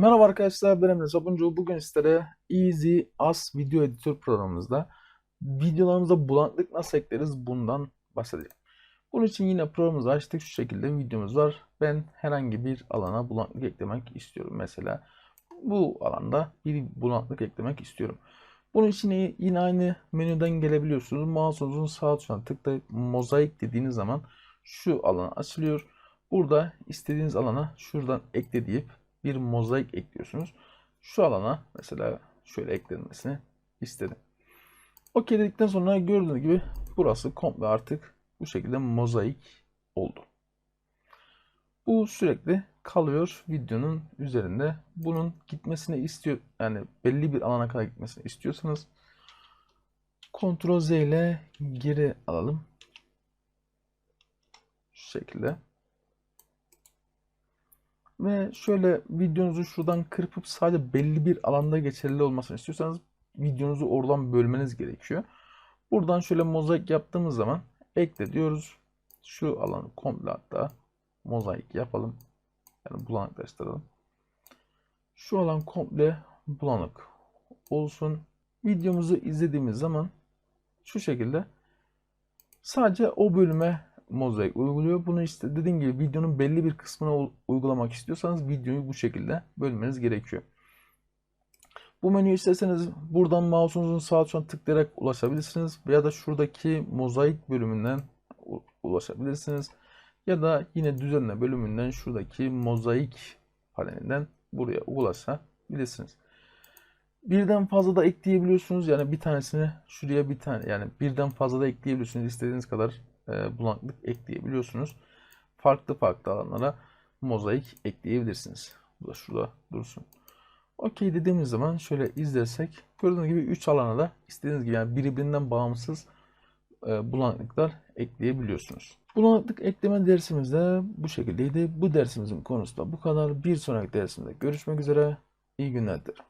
Merhaba arkadaşlar ben Emre Sabuncu. Bugün sizlere Easy As video editör programımızda videolarımıza bulanıklık nasıl ekleriz bundan bahsedeceğim. Bunun için yine programımızı açtık. Şu şekilde videomuz var. Ben herhangi bir alana bulanıklık eklemek istiyorum. Mesela bu alanda bir bulanıklık eklemek istiyorum. Bunun için yine aynı menüden gelebiliyorsunuz. Mouse'unuzun sağ tuşuna tıklayıp mozaik dediğiniz zaman şu alan açılıyor. Burada istediğiniz alana şuradan ekle deyip bir mozaik ekliyorsunuz. Şu alana mesela şöyle eklenmesini istedim. OK dedikten sonra gördüğünüz gibi burası komple artık bu şekilde mozaik oldu. Bu sürekli kalıyor videonun üzerinde. Bunun gitmesini istiyor yani belli bir alana kadar gitmesini istiyorsanız Ctrl Z ile geri alalım. Şu şekilde. Ve şöyle videonuzu şuradan kırpıp sadece belli bir alanda geçerli olmasını istiyorsanız videonuzu oradan bölmeniz gerekiyor. Buradan şöyle mozaik yaptığımız zaman ekle diyoruz. Şu alanı komple hatta mozaik yapalım. Yani bulanıklaştıralım. Şu alan komple bulanık olsun. Videomuzu izlediğimiz zaman şu şekilde sadece o bölüme mozaik uyguluyor. Bunu işte dediğim gibi videonun belli bir kısmına uygulamak istiyorsanız videoyu bu şekilde bölmeniz gerekiyor. Bu menüyü isterseniz buradan mouse'unuzun sağ tuşuna tıklayarak ulaşabilirsiniz. Ya da şuradaki mozaik bölümünden ulaşabilirsiniz. Ya da yine düzenle bölümünden şuradaki mozaik panelinden buraya ulaşabilirsiniz. Birden fazla da ekleyebiliyorsunuz. Yani bir tanesini şuraya bir tane yani birden fazla da ekleyebiliyorsunuz. İstediğiniz kadar e, bulanıklık ekleyebiliyorsunuz. Farklı farklı alanlara mozaik ekleyebilirsiniz. Bu da şurada dursun. Okey dediğimiz zaman şöyle izlersek gördüğünüz gibi 3 alana da istediğiniz gibi yani birbirinden bağımsız e, bulanıklıklar ekleyebiliyorsunuz. Bulanıklık ekleme dersimiz de bu şekildeydi. Bu dersimizin konusu da bu kadar. Bir sonraki dersimde görüşmek üzere. İyi günler dilerim.